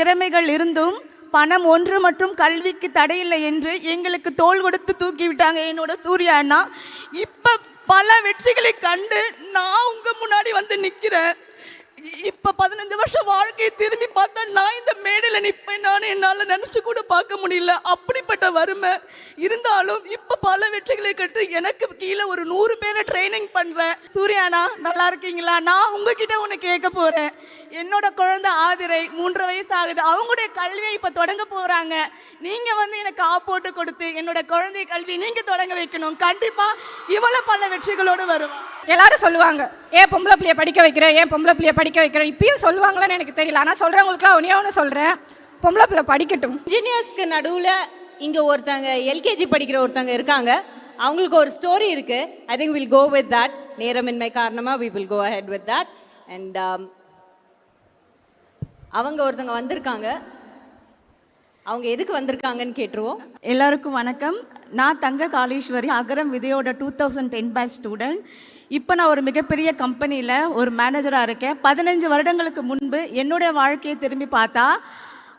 திறமைகள் இருந்தும் பணம் ஒன்று மற்றும் கல்விக்கு தடையில்லை என்று எங்களுக்கு தோள் கொடுத்து தூக்கி விட்டாங்க என்னோட சூர்யா அண்ணா. இப்போ பல வெற்றிகளை கண்டு நான் உங்க முன்னாடி வந்து நிற்கிறேன் இப்ப பதினஞ்சு வருஷம் வாழ்க்கையை திரும்பி பார்த்தா நான் இந்த மேடையில் நிற்பேன் நான் என்னால் நினைச்சு கூட பார்க்க முடியல. அப்படிப்பட்ட வறுமை இருந்தாலும் இப்ப பல வெற்றிகளை கட்டு எனக்கு கீழே ஒரு நூறு பேரை ட்ரைனிங் பண்றேன். சூர்யானா நல்லா இருக்கீங்களா? நான் உங்ககிட்ட ஒன்று கேட்க போறேன். என்னோட குழந்தை ஆதிரை மூன்று வயசு ஆகுது. அவங்களுடைய கல்வியை இப்ப தொடங்க போறாங்க. நீங்க வந்து எனக்கு ஆப்போட்டு கொடுத்து என்னோட குழந்தை கல்வி நீங்க தொடங்க வைக்கணும். கண்டிப்பா இவ்வளவு பல வெற்றிகளோடு வருவேன். எல்லாரும் சொல்லுவாங்க ஏன் பொம்பளை பிள்ளைய படிக்க வைக்கிறேன் ஏன் பொம்பளை பிள்ளைய படிக்க வைக்கிறேன் இப்பயும் சொல்லுவாங்களான்னு எனக்கு தெரியல. ஆனால் சொல்கிறவங்களுக்குலாம் ஒன்றே ஒன்று சொல்கிறேன் பொம்பளை பிள்ளை படிக்கட்டும். இன்ஜினியர்ஸ்க்கு நடுவில் இங்கே ஒருத்தங்க எல்கேஜி படிக்கிற ஒருத்தங்க இருக்காங்க. அவங்களுக்கு ஒரு ஸ்டோரி இருக்குது I think will go with that நேரமின்மை காரணமாக we will go ahead with that and அவங்க ஒருத்தங்க வந்திருக்காங்க. அவங்க எதுக்கு வந்திருக்காங்கன்னு கேட்டுருவோம். எல்லாருக்கும் வணக்கம். நான் தங்க Kaleeswari Agaram விதையோட two thousand ten batch student இப்போ நான் ஒரு மிகப்பெரிய கம்பெனியில் ஒரு மேனேஜராக இருக்கேன். பதினஞ்சு வருடங்களுக்கு முன்பு என்னுடைய வாழ்க்கையை திரும்பி பார்த்தா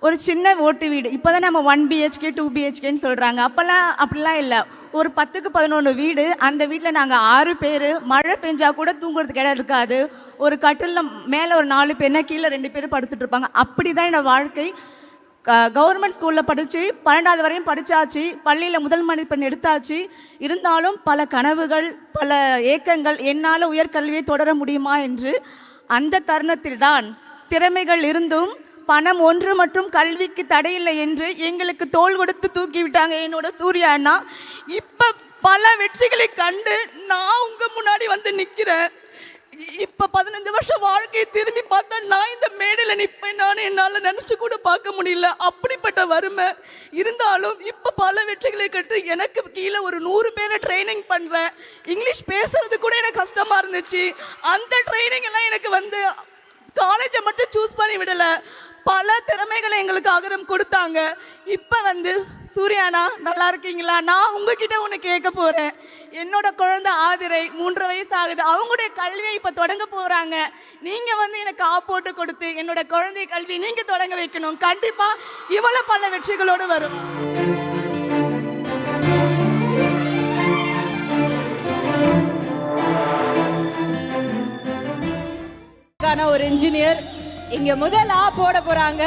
ஒரு சின்ன ஓட்டு வீடு. இப்போ தான் நம்ம ஒன் பிஹெச்கே டூ பிஹெச்கேன்னு சொல்கிறாங்க அப்போல்லாம் அப்படிலாம் இல்லை. ஒரு பத்துக்கு பதினொன்று வீடு. அந்த வீட்டில் நாங்கள் ஆறு பேர். மழை பெஞ்சால் கூட தூங்குறதுக்கு இடம் இருக்காது. ஒரு கட்டிலில் மேலே ஒரு நாலு பேர்னா கீழே ரெண்டு பேர் படுத்துட்ருப்பாங்க அப்படி தான் என்னோட வாழ்க்கை. கவர்மெண்ட் ஸ்கூலில் படித்து பன்னெண்டாவது வரையும் படித்தாச்சு பள்ளியில் முதல் மதிப்பெண் எடுத்தாச்சு. இருந்தாலும் பல கனவுகள் பல ஏக்கங்கள் என்னால் உயர்கல்வியை தொடர முடியுமா என்று அந்த தருணத்தில் தான் திறமைகள் இருந்தும் பணம் ஒன்று மற்றும் கல்விக்கு தடையில்லை என்று எங்களுக்கு தோள் கொடுத்து தூக்கி விட்டாங்க என்னோட சூர்யா அண்ணா. இப்போ பல வெற்றிகளை கண்டு நான் உங்கள் முன்னாடி வந்து நிற்கிறேன் இப்போ பதினஞ்சு வருஷம் வாழ்க்கையை திரும்பி பார்த்தா நான் இந்த மேடையில நிற்பேன் நான் என்னால் நினச்சி கூட பார்க்க முடியல. அப்படிப்பட்ட வறுமை. இருந்தாலும் இப்போ பல வெற்றிகளை கட்டு எனக்கு கீழே ஒரு நூறு பேரை ட்ரைனிங் பண்ணுறேன் இங்கிலீஷ் பேசுறது கூட எனக்கு கஷ்டமாக இருந்துச்சு. அந்த ட்ரைனிங் எல்லாம் எனக்கு வந்து காலேஜை மட்டும் சூஸ் பண்ணி விடலை. பல திறமைகளை எங்களுக்கு அகரம் கொடுத்தாங்க. இப்போ வந்து சூர்யானா நல்லா இருக்கீங்களா? நான் உங்ககிட்ட ஒன்று கேட்க போகிறேன் என்னோட குழந்தை ஆதிரை மூன்று வயசு ஆகுது அவங்களுடைய கல்வியை இப்போ தொடங்க போகிறாங்க நீங்கள் வந்து எனக்கு ஆப்போட்டு கொடுத்து என்னோட குழந்தை கல்வி நீங்கள் தொடங்க வைக்கணும். கண்டிப்பாக இவ்வளோ பல வெற்றிகளோடு வரும். ஒரு இன்ஜினியர் இங்க முதல் ஆ போட போறாங்க.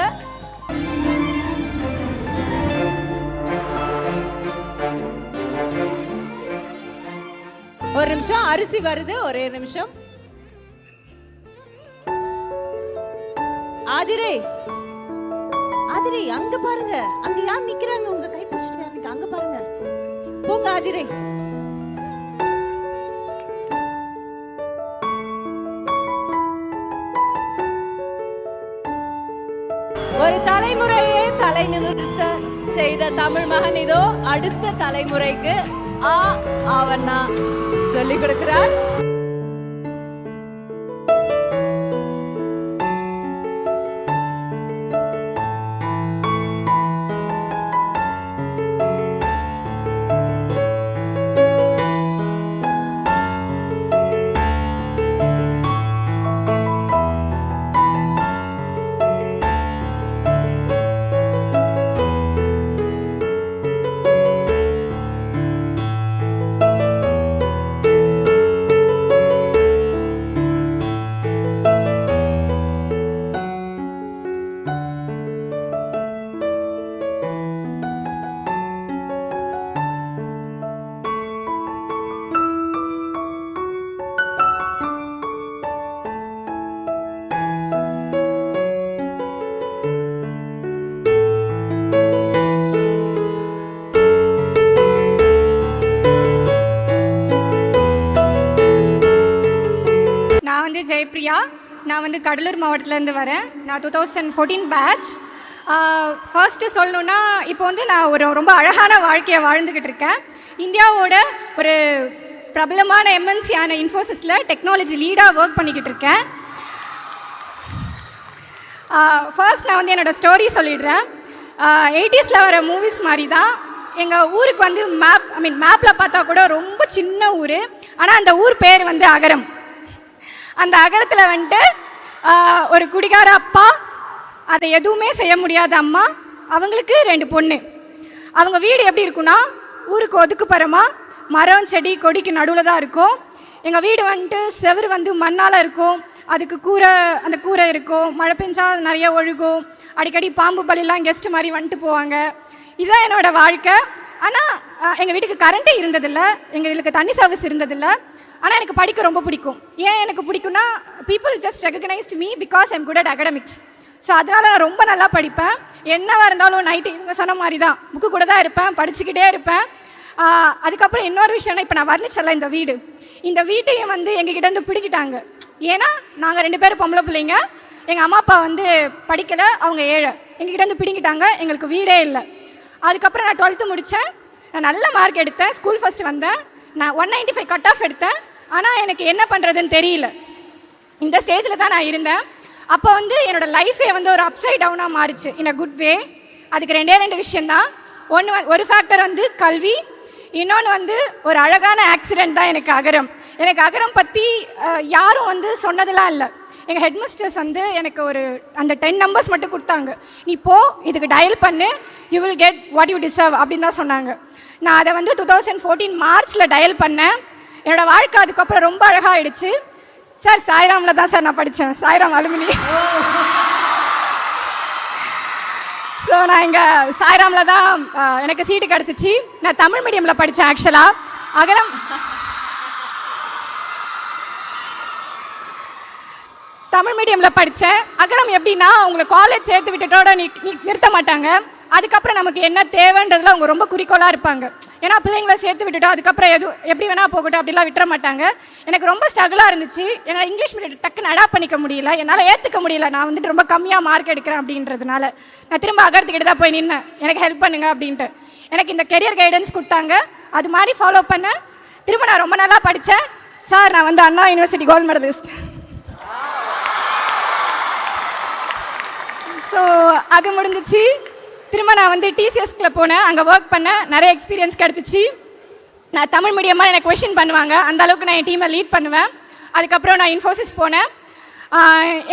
ஒரு நிமிஷம் அரிசி வருது ஒரே நிமிஷம். ஆதிரை ஆதிரை அங்க பாருங்க. அங்க யார் நிக்கிறாங்க? உங்க கை பிடிச்சிட்டு அங்க பாருங்க. போங்க ஆதிரை. ஒரு தலைமுறையே தலை நிறுத்த செய்த தமிழ் மகன் இதோ அடுத்த தலைமுறைக்கு. ஆ ஆவண்ணா சொல்லிக் கொடுக்கிறார். பிரியா. நான் வந்து கடலூர் மாவட்டத்துலேருந்து வரேன். நான் two thousand fourteen batch first சொல்லணுன்னா இப்போ வந்து நான் ஒரு ரொம்ப அழகான வாழ்க்கையை வாழ்ந்துக்கிட்டு இருக்கேன். இந்தியாவோட ஒரு பிரபலமான எம்என்சியான இன்ஃபோசிஸில் டெக்னாலஜி லீடாக ஒர்க் பண்ணிக்கிட்டு இருக்கேன். ஃபர்ஸ்ட் நான் வந்து என்னோடய ஸ்டோரி சொல்லிடுறேன். எயிட்டிஸில் வர மூவிஸ் மாதிரி தான் எங்கள் ஊருக்கு வந்து மேப் ஐ மீன் மேப்பில் பார்த்தா கூட ரொம்ப சின்ன ஊர். ஆனால் அந்த ஊர் பேர் வந்து அகரம். அந்த அகரத்தில் வந்துட்டு ஒரு குடிகார அப்பா அதை எதுவுமே செய்ய முடியாத அம்மா அவங்களுக்கு ரெண்டு பொண்ணு. அவங்க வீடு எப்படி இருக்குன்னா ஊருக்கு ஒதுக்குப்புறமா மரம் செடி கொடிக்கு நடுவில் தான் இருக்கும். எங்கள் வீடு வந்துட்டு செவுரு வந்து மண்ணால் இருக்கும். அதுக்கு கூரை அந்த கூரை இருக்கும். மழை பெஞ்சா நிறைய ஒழுகும். அடிக்கடி பாம்பு பலிலாம் கெஸ்ட் மாதிரி வந்துட்டு போவாங்க. இதுதான் என்னோடய வாழ்க்கை. ஆனால் எங்கள் வீட்டுக்கு கரண்ட்டு இருந்ததில்லை. எங்கள் வீட்டுக்கு தண்ணி சர்வீஸ் இருந்ததில்ல. ஆனால் எனக்கு படிக்க ரொம்ப பிடிக்கும். ஏன் எனக்கு பிடிக்கும்னா people just recognised me because I'm good at academics so அதனால் நான் ரொம்ப நல்லா படிப்பேன். என்னவாக இருந்தாலும் நைட்டு இவங்க சொன்ன மாதிரி தான் புக்கு கூட தான் இருப்பேன் படிச்சுக்கிட்டே இருப்பேன். அதுக்கப்புறம் இன்னொரு விஷயம்னா இப்போ நான் வர்ணிச்சல இந்த வீடு. இந்த வீட்டையும் வந்து எங்ககிட்ட இருந்து பிடிக்கிட்டாங்க. ஏன்னா நாங்கள் ரெண்டு பேரும் பொம்பளை பிள்ளைங்க. எங்கள் அம்மா அப்பா வந்து படிக்கலை அவங்க ஏழை. எங்ககிட்ட இருந்து பிடிங்கிட்டாங்க எங்களுக்கு வீடே இல்லை. அதுக்கப்புறம் நான் டுவெல்த்து முடித்தேன் நான் நல்ல மார்க் எடுத்தேன் ஸ்கூல் ஃபஸ்ட் வந்தேன். நான் one ninety five cut off எடுத்தேன். ஆனால் எனக்கு என்ன பண்ணுறதுன்னு தெரியல. இந்த ஸ்டேஜில் தான் நான் இருந்தேன். அப்போ வந்து என்னோடய லைஃபே வந்து ஒரு அப்சைட் டவுனாக மாறிச்சு. இன் அ குட் வே அதுக்கு ரெண்டே ரெண்டு விஷயந்தான் ஒன்று ஒரு ஃபேக்டர் வந்து கல்வி. இன்னொன்று வந்து ஒரு அழகான ஆக்சிடெண்ட் தான் எனக்கு அகரம். எனக்கு அகரம் பற்றி யாரும் வந்து சொன்னதெல்லாம் இல்லை. எங்கள் ஹெட்மிஸ்டர்ஸ் வந்து எனக்கு ஒரு அந்த டென் நம்பர்ஸ் மட்டும் கொடுத்தாங்க. நீ போ இதுக்கு டயல் பண்ணு. You will get what you deserve அப்படின்னு தான் சொன்னாங்க. நான் அதை வந்து டூ தௌசண்ட் ஃபோர்டீன் மார்ச்சில் டயல் பண்ணேன். என்னோடய வாழ்க்கை அதுக்கப்புறம் ரொம்ப அழகாகிடுச்சு சார் சாய்ராமில் தான் சார் நான் படித்தேன் சாய்ராம் அலுமினி. ஸோ நான் இங்கே சாய்ராமில் தான் எனக்கு சீட்டு கிடச்சிச்சு. நான் தமிழ் மீடியமில் படித்தேன் ஆக்சுவலாக அகரம். தமிழ் மீடியமில் படித்தேன் அகரம் எப்படின்னா உங்களை காலேஜ் சேர்த்து விட்டுட்டோட நீ நிறுத்த மாட்டாங்க. அதுக்கப்புறம் நமக்கு என்ன தேவைன்றதுல அவங்க ரொம்ப குறிக்கோளாக இருப்பாங்க. ஏன்னா பிள்ளைங்களை சேர்த்து விட்டுட்டோம் அதுக்கப்புறம் எது எப்படி வேணால் போகட்டும் அப்படிலாம் விட்டுற மாட்டாங்க. எனக்கு ரொம்ப ஸ்ட்ரகிளாக இருந்துச்சு. என்னால் இங்கிலீஷ் மீடியம் டக்குன்னு அடாப்ட் பண்ணிக்க முடியல. என்னால் ஏற்றுக்க முடியல. நான் வந்துட்டு ரொம்ப கம்மியாக மார்க் எடுக்கிறேன் அப்படின்றதுனால. நான் திரும்ப அகர்த்துக்கிட்டு தான் போய் நின்னேன். எனக்கு ஹெல்ப் பண்ணுங்க அப்படின்ட்டு. எனக்கு இந்த கெரியர் கைடன்ஸ் கொடுத்தாங்க. அது மாதிரி ஃபாலோ பண்ணேன். திரும்ப நான் ரொம்ப நல்லா படித்தேன் சார் நான் வந்து Anna university gold medalist so அது முடிஞ்சிச்சு. திரும்ப நான் வந்து டிசிஎஸ்கில் போனேன். அங்கே ஒர்க் பண்ணேன். நிறைய எக்ஸ்பீரியன்ஸ் கிடச்சிச்சு. நான் தமிழ் மீடியமாக எனக்கு கொஷின் பண்ணுவாங்க. அந்த அளவுக்கு நான் என் டீமை லீட் பண்ணுவேன். அதுக்கப்புறம் நான் இன்ஃபோசிஸ் போனேன்.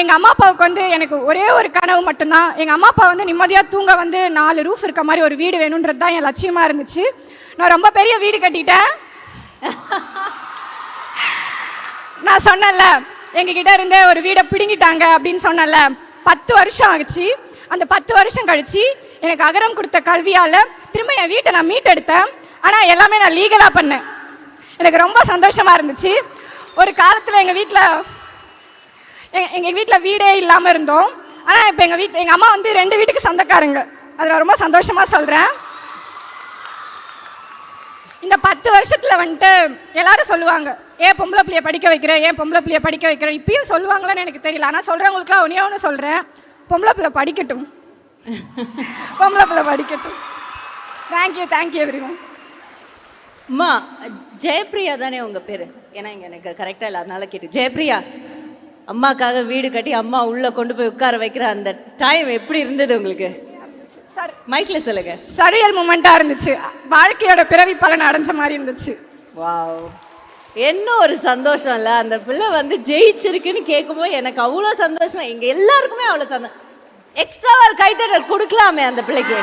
எங்கள் அம்மா அப்பாவுக்கு வந்து எனக்கு ஒரே ஒரு கனவு மட்டும்தான். எங்கள் அம்மா அப்பா வந்து நிம்மதியாக தூங்க வந்து நாலு ரூஃப் இருக்க மாதிரி ஒரு வீடு வேணுன்றது தான் என் லட்சியமாக இருந்துச்சு. நான் ரொம்ப பெரிய வீடு கட்டிட்டேன். நான் சொன்னேன்ல எங்ககிட்ட இருந்தே ஒரு வீடை பிடுங்கிட்டாங்க அப்படின்னு சொன்னேன்ல. பத்து வருஷம் ஆச்சு அந்த பத்து வருஷம் கழிச்சு எனக்கு அகரம் கொடுத்த கல்வியால் திரும்ப என் வீட்டை நான் மீட்டெடுத்தேன். ஆனால் எல்லாமே நான் லீகலாக பண்ணேன். எனக்கு ரொம்ப சந்தோஷமாக இருந்துச்சு. ஒரு காலத்தில் எங்கள் வீட்டில் எங்கள் வீட்டில் வீடே இல்லாமல் இருந்தோம். ஆனால் இப்போ எங்கள் வீட்டு எங்கள் அம்மா வந்து ரெண்டு வீட்டுக்கு சொந்தக்காரங்க. அதில் நான் ரொம்ப சந்தோஷமாக சொல்கிறேன் இந்த பத்து வருஷத்தில் வந்துட்டு எல்லாரும் சொல்லுவாங்க ஏன் பொம்பளை பிள்ளைய படிக்க வைக்கிறேன் ஏன் பொம்பளை பிள்ளைய படிக்க வைக்கிறேன் இப்பயும் சொல்லுவாங்களான்னு எனக்கு தெரியல. ஆனால் சொல்கிறவங்களுக்குலாம் ஒன்றே ஒன்று சொல்கிறேன் பொம்பளை பிள்ளை படிக்கட்டும். பொம்பளை பிள்ளை படிக்கட்டும். தேங்க்யூ தேங்க்யூ எவ்ரி ஒன் அம்மா ஜெயப்பிரியா தானே உங்கள் பேர்? ஏன்னா இங்கே எனக்கு கரெக்டாக இல்லை அதனால கேட்டு. ஜெயப்பிரியா அம்மாக்காக வீடு கட்டி அம்மா உள்ளே கொண்டு போய் உட்கார வைக்கிற அந்த டைம் எப்படி இருந்தது உங்களுக்கு? சார் மைக்கில் சொல்லுங்க. சரியல் மூமெண்ட்டாக இருந்துச்சு. வாழ்க்கையோட பிறவி பலன் அடைஞ்ச மாதிரி இருந்துச்சு. வாவ் என்ன ஒரு சந்தோஷம் இல்லை அந்த பிள்ளை வந்து ஜெயிச்சிருக்குன்னு கேட்கும்போது எனக்கு அவ்வளோ சந்தோஷமா எங்க எல்லாருக்குமே அவ்வளோ சந்தோஷம் எக்ஸ்ட்ரா ஒரு கைத்தட்டல் கொடுக்கலாமே அந்த பிள்ளைக்கு.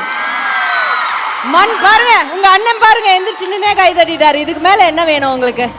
மண் பாருங்க உங்க அண்ணன் பாருங்க எந்திரிச்சு நின்னே கை தட்டிட்டாரு இதுக்கு மேல என்ன வேணும் உங்களுக்கு?